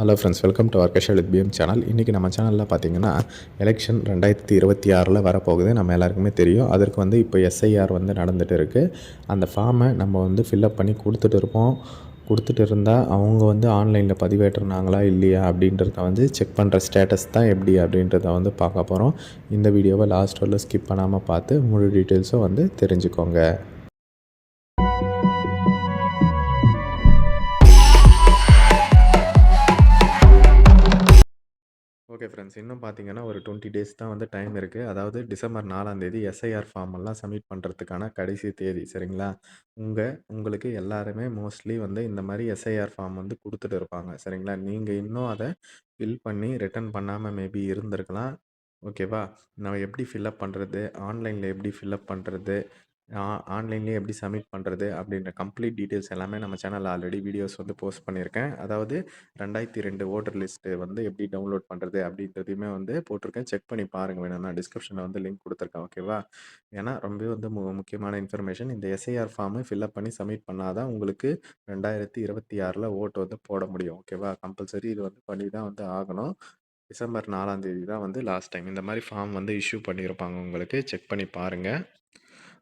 Hello friends welcome to ஆர்கேஷல் with PM channel இன்றைக்கி நம்ம சேனலில் பார்த்தீங்கன்னா எலெக்ஷன் ரெண்டாயிரத்தி இருபத்தி ஆறில் வரப்போகுது. நம்ம எல்லாருக்குமே தெரியும். அதற்கு வந்து இப்போ எஸ்ஐஆர் வந்து நடந்துகிட்டு இருக்குது அந்த ஃபார்மை நம்ம வந்து ஃபில்அப் பண்ணி கொடுத்துட்டு இருப்போம். கொடுத்துட்டு இருந்தால் அவங்க வந்து ஆன்லைனில் பதிவேற்றுனாங்களா இல்லையா அப்படின்றத வந்து செக் பண்ணுற ஸ்டேட்டஸ் தான் எப்படி அப்படின்றத வந்து பார்க்க போகிறோம் இந்த வீடியோவை லாஸ்ட் வரல ஸ்கிப் பண்ணாமல் பார்த்து முழு டீட்டெயில்ஸும் வந்து தெரிஞ்சுக்கோங்க. Okay friends. இன்னும் பார்த்தீங்கன்னா ஒரு டுவெண்ட்டி டேஸ் தான் வந்து டைம் இருக்குது அதாவது டிசம்பர் நாலாம் தேதி எஸ்ஐஆர் ஃபார்ம் எல்லாம் சப்மிட் பண்ணுறதுக்கான கடைசி தேதி சரிங்களா? உங்கள் உங்களுக்கு எல்லாருமே மோஸ்ட்லி வந்து இந்த மாதிரி எஸ்ஐஆர் ஃபார்ம் வந்து கொடுத்துட்டு இருப்பாங்க சரிங்களா? நீங்கள் இன்னும் அதை ஃபில் பண்ணி ரிட்டர்ன் பண்ணாமல் மேபி இருந்திருக்கலாம். ஓகேவா? நம்ம எப்படி ஃபில்அப் பண்ணுறது ஆன்லைனில் எப்படி ஃபில்அப் பண்ணுறது ஆ ஆன்லைன்லேயே எப்படி சப்மிட் பண்ணுறது அப்படின்ற கம்ப்ளீட் டீட்டெயில்ஸ் எல்லாமே நம்ம சேனலில் ஆல்ரெடி வீடியோஸ் வந்து போஸ்ட் பண்ணியிருக்கேன். அதாவது ரெண்டாயிரத்தி ரெண்டு ஓட்டர் லிஸ்ட்டு வந்து எப்படி டவுன்லோட் பண்ணுறது அப்படின்றதையுமே வந்து போட்டிருக்கேன். செக் பண்ணி பாருங்கள் வேணும் நான் டிஸ்கிரிப்ஷனில் வந்து லிங்க் கொடுத்துருக்கேன் ஓகேவா ஏன்னா ரொம்ப வந்து மு முக்கியமான இன்ஃபர்மேஷன். இந்த எஸ்ஐஆர் ஃபார்மு ஃபில்அப் பண்ணி சப்மிட் பண்ணால் தான் உங்களுக்கு ரெண்டாயிரத்தி இருபத்தி ஆறில் ஓட்டு வந்து போட முடியும் ஓகேவா கம்பல்சரி இது வந்து பண்ணி தான் வந்து ஆகணும். டிசம்பர் நாலாம் தேதி தான் வந்து லாஸ்ட் டைம் இந்த மாதிரி ஃபார்ம் வந்து இஷ்யூ பண்ணியிருப்பாங்க உங்களுக்கு. செக் பண்ணி பாருங்கள்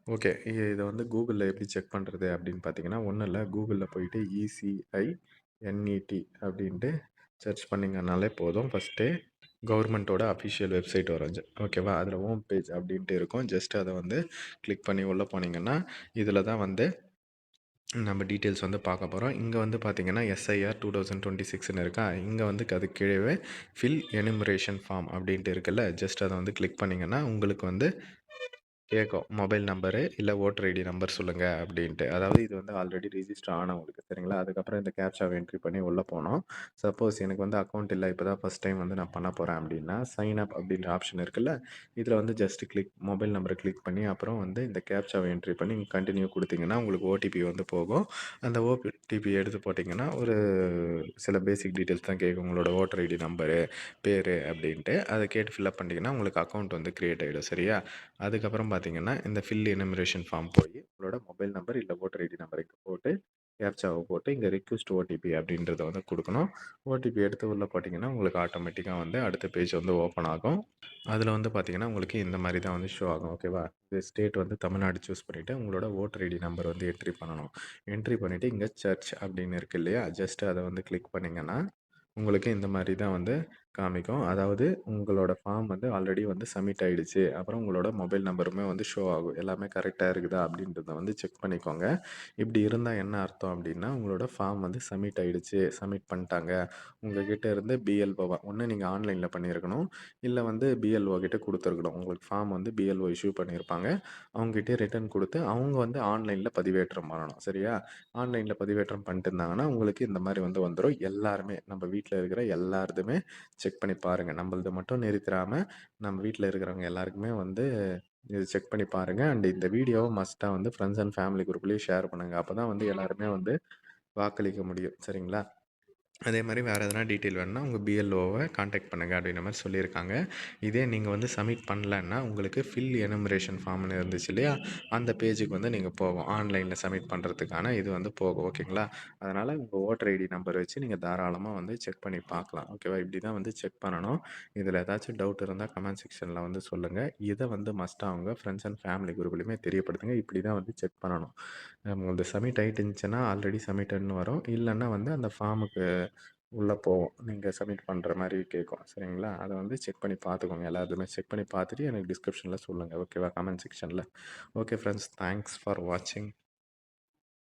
ஓகே. இதை வந்து கூகுளில் எப்படி செக் பண்ணுறது அப்படின்னு பார்த்தீங்கன்னா ஒன்றும் இல்லை. கூகுளில் போயிட்டு இசிஐ என்இடி அப்படின்ட்டு சர்ச் பண்ணிங்கனாலே போதும். ஃபஸ்ட்டு கவர்மெண்ட்டோட அஃபிஷியல் வெப்சைட் வரும். ஜ ஓகேவா அதில் ஹோம் பேஜ் அப்படின்ட்டு இருக்கும். ஜஸ்ட் அதை வந்து கிளிக் பண்ணி உள்ளே போனீங்கன்னா இதில் தான் வந்து நம்ம டீட்டெயில்ஸ் வந்து பார்க்க போகிறோம் இங்கே வந்து பார்த்தீங்கன்னா எஸ்ஐஆர் டூ தௌசண்ட் டுவெண்ட்டி சிக்ஸ்னு இருக்கா? இங்கே வந்து அது கீழே ஃபில் எனுமரேஷன் ஃபார்ம் அப்படின்ட்டு இருக்குல்ல? ஜஸ்ட் அதை வந்து கிளிக் பண்ணிங்கன்னா உங்களுக்கு வந்து கேட்கும் மொபைல் நம்பரு இல்லை ஓட்டர் ஐடி நம்பர் சொல்லுங்கள் அப்படின்ட்டு. அதாவது இது வந்து ஆல்ரெடி ரிஜிஸ்டர் ஆனவங்களுக்கு சரிங்களா? அதுக்கப்புறம் இந்த கேப்சாவை என்ட்ரி பண்ணி உள்ளே போனோம். சப்போஸ் எனக்கு வந்து அக்கௌண்ட் இல்லை இப்போ தான் ஃபஸ்ட் டைம் வந்து நான் பண்ண போகிறேன் அப்படின்னா சைன் அப் அப்படின்ற ஆப்ஷன் இருக்குல்ல இதில் வந்து ஜஸ்ட் கிளிக் மொபைல் நம்பரை கிளிக் பண்ணி அப்புறம் வந்து இந்த கேப்சாவை என்ட்ரி பண்ணி கண்டினியூ கொடுத்தீங்கன்னா உங்களுக்கு ஓடிபி வந்து போகும். அந்த ஓடிபி எடுத்து போட்டிங்கன்னா ஒரு சில பேசிக் டீட்டெயில்ஸ் தான் கேட்கும் உங்களோட ஓட்டர் ஐடி நம்பரு பேர் அப்படின்ட்டு. அதை கேட்டு ஃபில்அப் பண்ணிங்கன்னா உங்களுக்கு அக்கௌண்ட் வந்து க்ரியேட் ஆகிடும் சரியா? அதுக்கப்புறம் பார்த்தீங்கன்னா இந்த ஃபில் எனுமரேஷன் ஃபார்ம் போய் உங்களோட மொபைல் நம்பர் இல்லை ஓட்டர் ஐடி நம்பரை போட்டு கேப்சாவை போட்டு இங்கே ரிக்வஸ்ட் ஓடிபி அப்படின்றத வந்து கொடுக்கணும். ஓடிபி எடுத்து உள்ளே போட்டிங்கன்னா உங்களுக்கு ஆட்டோமேட்டிக்காக வந்து அடுத்த பேஜ் வந்து ஓப்பன் ஆகும். அதில் வந்து பார்த்திங்கன்னா உங்களுக்கு இந்த மாதிரி தான் வந்து ஷோ ஆகும் ஓகேவா இது ஸ்டேட் வந்து தமிழ்நாடு சூஸ் பண்ணிவிட்டு உங்களோட ஓட்டர் ஐடி நம்பர் வந்து என்ட்ரி பண்ணணும். என்ட்ரி பண்ணிவிட்டு இங்கே சர்ச் அப்படின்னு இருக்குது இல்லையா? ஜஸ்ட் அதை வந்து கிளிக் பண்ணிங்கன்னா உங்களுக்கு இந்த மாதிரி தான் வந்து காமிக்கும். அதாவது உங்களோட ஃபார்ம் வந்து ஆல்ரெடி வந்து சப்மிட் ஆகிடுச்சு அப்புறம் உங்களோட மொபைல் நம்பருமே வந்து ஷோ ஆகும். எல்லாமே கரெக்டாக இருக்குதா அப்படின்றத வந்து செக் பண்ணிக்கோங்க. இப்படி இருந்தால் என்ன அர்த்தம் அப்படின்னா உங்களோட ஃபார்ம் வந்து சப்மிட் ஆகிடுச்சு சப்மிட் பண்ணிட்டாங்க. உங்ககிட்ட இருந்து பிஎல்ஓவா ஒன்று நீங்கள் ஆன்லைனில் பண்ணியிருக்கணும். இல்லை வந்து பிஎல்ஓ கிட்ட கொடுத்துருக்கணும். உங்களுக்கு ஃபார்ம் வந்து பிஎல்ஓ இஷ்யூ பண்ணியிருப்பாங்க. அவங்ககிட்டே ரிட்டர்ன் கொடுத்து அவங்க வந்து ஆன்லைனில் பதிவேற்றம் பண்ணணும். சரியா? ஆன்லைனில் பதிவேற்றம் பண்ணிட்டு இருந்தாங்கன்னா உங்களுக்கு இந்த மாதிரி வந்து வந்துடும் எல்லாருமே நம்ம வீட்டில் இருக்கிற எல்லாருதுமே செக் செக் பண்ணி பாருங்கள் நம்மளது மட்டும் நிறுத்திடாமல் நம்ம வீட்டில் இருக்கிறவங்க எல்லாருக்குமே வந்து இது செக் பண்ணி பாருங்கள் அண்ட் இந்த வீடியோவை மஸ்ட்டாக வந்து ஃப்ரெண்ட்ஸ் அண்ட் ஃபேமிலி குரூப்லேயும் ஷேர் பண்ணுங்கள் அப்போ தான் வந்து எல்லாருமே வந்து வாக்களிக்க முடியும். சரிங்களா? அதே மாதிரி வேறு எதனா டீட்டெயில் வேணுன்னா உங்கள் பிஎல்ஓவை காண்டாக்ட் பண்ணுங்கள் அப்படின்ற மாதிரி சொல்லியிருக்காங்க. இதே நீங்கள் வந்து சப்மிட் பண்ணலன்னா உங்களுக்கு ஃபில் எனுமரேஷன் ஃபார்ம்னு இருந்துச்சு இல்லையா? அந்த பேஜுக்கு வந்து நீங்கள் போகும் ஆன்லைனில் சப்மிட் பண்ணுறதுக்கான இது வந்து போகும். ஓகேங்களா அதனால் உங்கள் ஓட்டர் ஐடி நம்பர் வச்சு நீங்கள் தாராளமாக வந்து செக் பண்ணி பார்க்கலாம். ஓகேவா இப்படி தான் வந்து செக் பண்ணணும். இதில் ஏதாச்சும் டவுட் இருந்தால் கமெண்ட் செக்ஷனில் வந்து சொல்லுங்கள் இதை வந்து மஸ்ட்டாக அவங்க ஃப்ரெண்ட்ஸ் அண்ட் ஃபேமிலி குரூப்லையுமே தெரியப்படுத்துங்க. இப்படி தான் வந்து செக் பண்ணணும். உங்களுக்கு சப்மிட் ஆகிட்டு இருந்துச்சுன்னா ஆல்ரெடி சப்மிட்டட்னு வரும். இல்லைன்னா வந்து அந்த ஃபார்முக்கு உள்ளே போவோம் நீங்கள் சப்மிட் பண்ணுற மாதிரி கேட்கும் சரிங்களா? அதை வந்து செக் பண்ணி பார்த்துக்கோங்க. எல்லாத்துமே செக் பண்ணி பார்த்துட்டு எனக்கு டிஸ்கிரிப்ஷனில் சொல்லுங்கள் ஓகேவா கமெண்ட் செக்ஷனில் ஓகே ஃப்ரெண்ட்ஸ் தேங்க்ஸ் ஃபார் வாட்சிங்